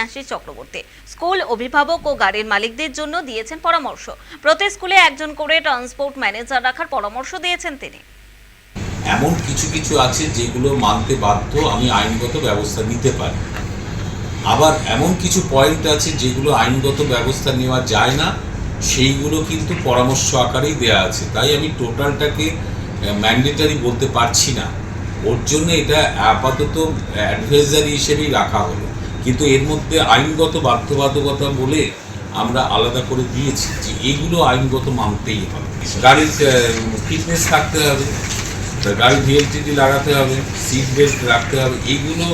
Snehashis Chakraborty. School অভিভাবক ও গাড়ির মালিকদের জন্য দিয়েছেন পরামর্শ। প্রতি স্কুলে একজন করে ট্রান্সপোর্ট ম্যানেজার রাখার পরামর্শ দিয়েছেন তিনি। এমন কিছু কিছু আছে যেগুলো মানতে বাধ্য আমি আইনগত ব্যবস্থা নিতে পারি। আবার এমন কিছু পয়েন্ট আছে যেগুলো আইনগত ব্যবস্থা নেওয়া যায় না, সেইগুলো কিন্তু পরামর্শ আকারেই দেয়া আছে। তাই আমি টোটালটাকে ম্যান্ডেটারি বলতে পারছি না। ওর জন্য এটা আপাতত অ্যাডভাইজারি হিসেবেই রাখা হলো। কিন্তু এর মধ্যে আইনগত বাধ্যবাধকতা বলে আমরা আলাদা করে দিয়েছি যে এগুলো আইনগত মানতেই হবে। গাড়ির ফিটনেস থাকতে হবে তা গাড়ি ভিএলটিটি লাগাতে হবে সিট বেল্ট রাখতে হবে এইগুলো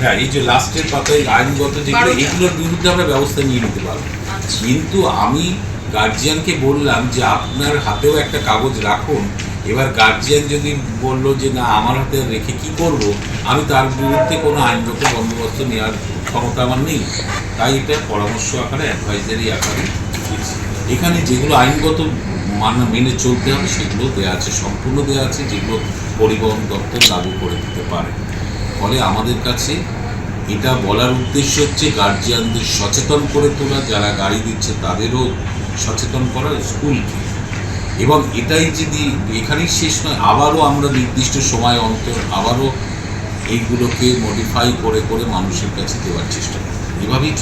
হ্যাঁ এই যে লাস্টের পাতায় আইনগত যেগুলো এগুলোর বিরুদ্ধে আমরা ব্যবস্থা নিয়ে নিতে পারব। কিন্তু আমি গার্জিয়ানকে বললাম যে আপনার হাতেও একটা কাগজ রাখুন এবার গার্জিয়ান যদি বলল যে না আমার হাতে রেখে কি করব আমি তার বিরুদ্ধে কোনো আইনগত বন্দোবস্ত নেওয়ার ক্ষমতা আমার নেই। তাই এটা পরামর্শ আকারে অ্যাডভাইজারি আকারে এখানে যেগুলো আইনগত মানা মেনে চলতে হবে, সেগুলো দেওয়া আছে, সম্পূর্ণ দেওয়া আছে, যেগুলো পরিবহন দপ্তর লাগু করে দিতে পারে। ফলে আমাদের কাছে এটা বলার উদ্দেশ্য হচ্ছে গার্জিয়ানদের সচেতন করে তোলা, যারা গাড়ি দিচ্ছে তাদেরও সচেতন করা স্কুলকে। এবং এটাই যদি এখানেই শেষ নয়, আবারও আমরা নির্দিষ্ট সময় অন্তর, আবারও এইগুলোকে মডিফাই করে করে মানুষের কাছে দেওয়ার চেষ্টা করি এভাবেই।